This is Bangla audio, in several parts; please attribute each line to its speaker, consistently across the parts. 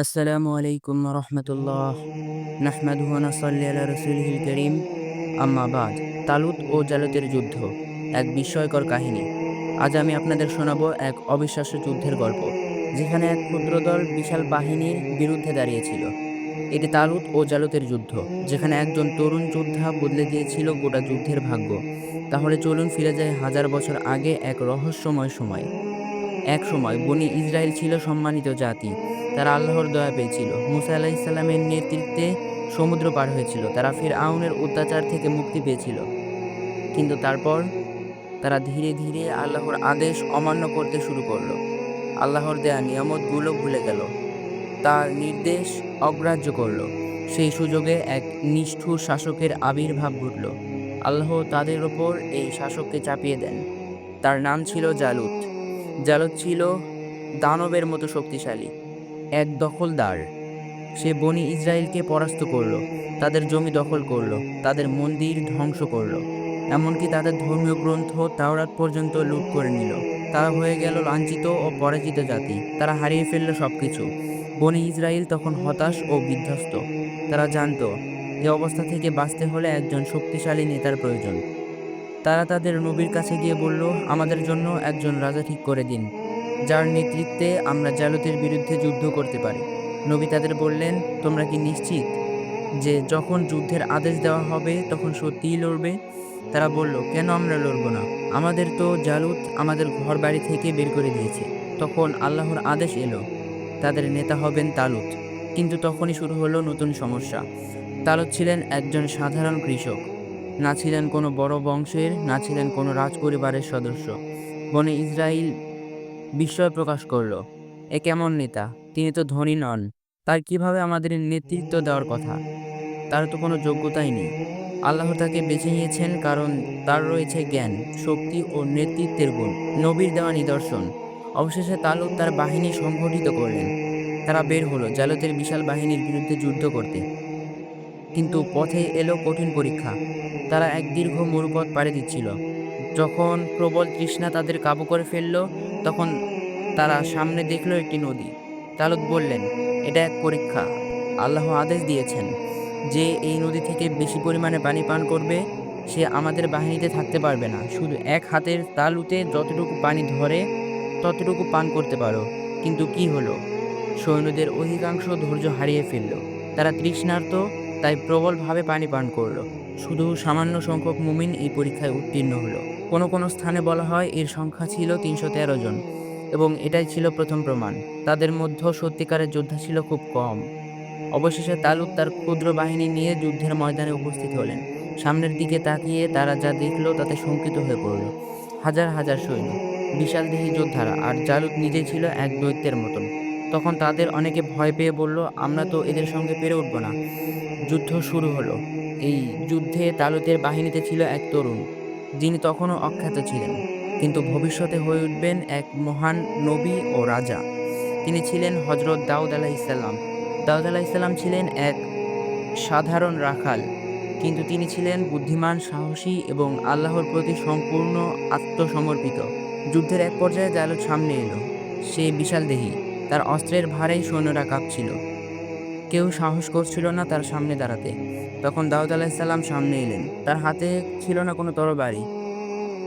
Speaker 1: আসসালামু আলাইকুম রহমতুল্লাহ নাহমাদু নাসাল্লি আলা রসুলহিল করিম আম্মা বাদ তালুত ও জালুতের যুদ্ধ, এক বিস্ময়কর কাহিনী। আজ আমি আপনাদের শোনাবো এক অবিশ্বাস্য যুদ্ধের গল্প, যেখানে এক ক্ষুদ্র দল বিশাল বাহিনীর বিরুদ্ধে দাঁড়িয়েছিল। এটি তালুত ও জালুতের যুদ্ধ, যেখানে একজন তরুণ যোদ্ধা বদলে দিয়েছিল গোটা যুদ্ধের ভাগ্য। তাহলে চলুন ফিরে যায় হাজার বছর আগে এক রহস্যময় সময়। এক সময় বনি ইসরায়েল ছিল সম্মানিত জাতি। তারা আল্লাহর দয়া পেয়েছিল। মুসা আলাহ ইসলামের নেতৃত্বে সমুদ্র পার হয়েছিল। তারা ফির আউনের অত্যাচার থেকে মুক্তি পেয়েছিল। কিন্তু তারপর তারা ধীরে ধীরে আল্লাহর আদেশ অমান্য করতে শুরু করল। আল্লাহর দেয়া নিয়ামতগুলো ভুলে গেল। তার নির্দেশ অগ্রাহ্য করল। সেই সুযোগে এক নিষ্ঠুর শাসকের আবির্ভাব ঘটল। আল্লাহ তাদের ওপর এই শাসককে চাপিয়ে দেন। তার নাম ছিল জালুত। জালুত ছিল দানবের মতো শক্তিশালী। এক দখলদার। সে বনি ইসরায়েলকে পরাস্ত করল, তাদের জমি দখল করল, তাদের মন্দির ধ্বংস করল। এমনকি তাদের ধর্মীয় গ্রন্থ তাওরাত পর্যন্ত লুট করে নিল। তারা হয়ে গেল লাঞ্ছিত ও পরাজিত জাতি। তারা হারিয়ে ফেলল সব কিছু বনি ইসরায়েল তখন হতাশ ও বিধ্বস্ত। তারা জানত, এ অবস্থা থেকে বাঁচতে হলে একজন শক্তিশালী নেতার প্রয়োজন। তারা তাদের নবীর কাছে গিয়ে বলল, আমাদের জন্য একজন রাজা ঠিক করে দিন। যার নেতৃত্বে আমরা জালুতের বিরুদ্ধে যুদ্ধ করতে পারি। নবী তাদের বললেন, তোমরা কি নিশ্চিত যে যখন যুদ্ধের আদেশ দেওয়া হবে, তখন সত্যিই লড়বে? তারা বলল, কেন আমরা লড়ব না? আমাদের তো জালুত আমাদের ঘর বাড়ি থেকে বের করে দিয়েছে। তখন আল্লাহর আদেশ এলো, তাদের নেতা হবেন তালুত কিন্তু তখনই শুরু হলো নতুন সমস্যা। তালুত ছিলেন একজন সাধারণ কৃষক। না ছিলেন কোনো বড় বংশের, না ছিলেন কোনো রাজপরিবারের সদস্য। বনে ইসরায়েল বিস্ময় প্রকাশ করল। এ কেমন নেতা? তিনি তো ধনী নন। তার কীভাবে আমাদের নেতৃত্ব দেওয়ার কথা? তার তো কোনো যোগ্যতাই নেই। আল্লাহ তাকে বেছে নিয়েছেন কারণ তার রয়েছে জ্ঞান, শক্তি ও নেতৃত্বের গুণ, নবীর দেওয়া নিদর্শন। অবশেষে তালুক তার বাহিনী সংগঠিত করলেন। তারা বের হলো জালতের বিশাল বাহিনীর বিরুদ্ধে যুদ্ধ করতে। কিন্তু পথে এলো কঠিন পরীক্ষা। তারা এক দীর্ঘ মরুপথ পাড়ি দিচ্ছিল। যখন প্রবল তৃষ্ণা তাদের কাবু করে ফেলল তখন তারা সামনে দেখল একটি নদী। তালুক বললেন, এটা এক পরীক্ষা। আল্লাহ আদেশ দিয়েছেন যে এই নদী থেকে বেশি পরিমাণে পানি পান করবে। সে আমাদের বাহিনীতে থাকতে পারবে না। শুধু এক হাতের তালুতে যতটুকু পানি ধরে, ততটুকু পান করতে পারো। কিন্তু কি হলো? সৈন্যদের অধিকাংশ ধৈর্য হারিয়ে ফেলল। তারা তৃষ্ণার্ত, তাই প্রবলভাবে পানি পান করল। শুধু সামান্য সংখ্যক মুমিন এই পরীক্ষায় উত্তীর্ণ হলো। কোনো কোনো স্থানে বলা হয় এর সংখ্যা ছিল তিনশো তেরো জন, এবং এটাই ছিল প্রথম প্রমাণ। তাদের মধ্যে সত্যিকারের যোদ্ধা ছিল খুব কম। অবশেষে তালুক তার ক্ষুদ্র বাহিনী নিয়ে যুদ্ধের ময়দানে উপস্থিত হলেন। সামনের দিকে তাকিয়ে তারা যা দেখল তাতে শঙ্কিত হয়ে পড়ল। হাজার হাজার সৈন্য বিশাল দেহী যোদ্ধারা, আর জালুক নিজে ছিল এক দৈত্যের মতন। তখন তাদের অনেকে ভয় পেয়ে বলল, আমরা তো এদের সঙ্গে পেরে উঠব না। যুদ্ধ শুরু হলো। এই যুদ্ধে তালুতের বাহিনীতে ছিল এক তরুণ, যিনি তখনও অখ্যাত ছিলেন, কিন্তু ভবিষ্যতে হয়ে উঠবেন এক মহান নবী ও রাজা। তিনি ছিলেন হজরত দাউদ আলাহ ইসলাম দাউদ আলাহ ইসলাম ছিলেন এক সাধারণ রাখাল, কিন্তু তিনি ছিলেন বুদ্ধিমান, সাহসী এবং আল্লাহর প্রতি সম্পূর্ণ আত্মসমর্পিত। যুদ্ধের এক পর্যায়ে জালুদ সামনে এলো। সে বিশাল দেহী তার অস্ত্রের ভারেই সৈন্যরা কাঁপছিল। কেউ সাহস করছিল না তার সামনে দাঁড়াতে। তখন দাউদ আলাহিসাল্লাম সামনে এলেন। তার হাতে ছিল না কোনো তরবারি,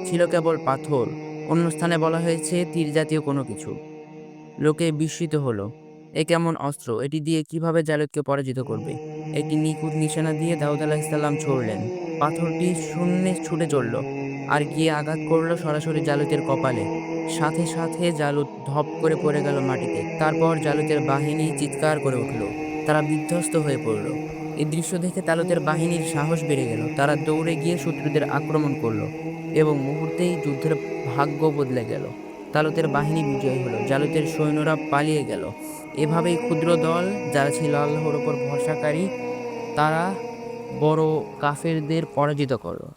Speaker 1: ছিল কেবল পাথর। অন্য স্থানে বলা হয়েছে, তীর জাতীয় কোনো কিছু। লোকে বিস্মিত হলো। এ কেমন অস্ত্র? এটি দিয়ে কীভাবে জালুদকে পরাজিত করবে? একটি নিখুঁত নিশানা দিয়ে দাউদ আলাহিসাল্লাম ছড়লেন। পাথরটি শূন্যে ছুটে চলল আর গিয়ে আঘাত করল সরাসরি জালুতের কপালে। সাথে সাথে জালুত ধপ করে পড়ে গেল মাটিতে। তারপর জালুতের বাহিনী চিৎকার করে উঠল। তারা বিধ্বস্ত হয়ে পড়ল। এই দৃশ্য দেখে তালুতের বাহিনীর সাহস বেড়ে গেল। তারা দৌড়ে গিয়ে শত্রুদের আক্রমণ করল এবং মুহূর্তেই যুদ্ধের ভাগ্য বদলে গেল। তালুতের বাহিনী বিজয়ী হলো। জালুতের সৈন্যরা পালিয়ে গেল। এভাবেই ক্ষুদ্র দল যারা ছিল আল্লাহর ওপর ভরসাকারী, তারা বড় কাফেরদের পরাজিত করল।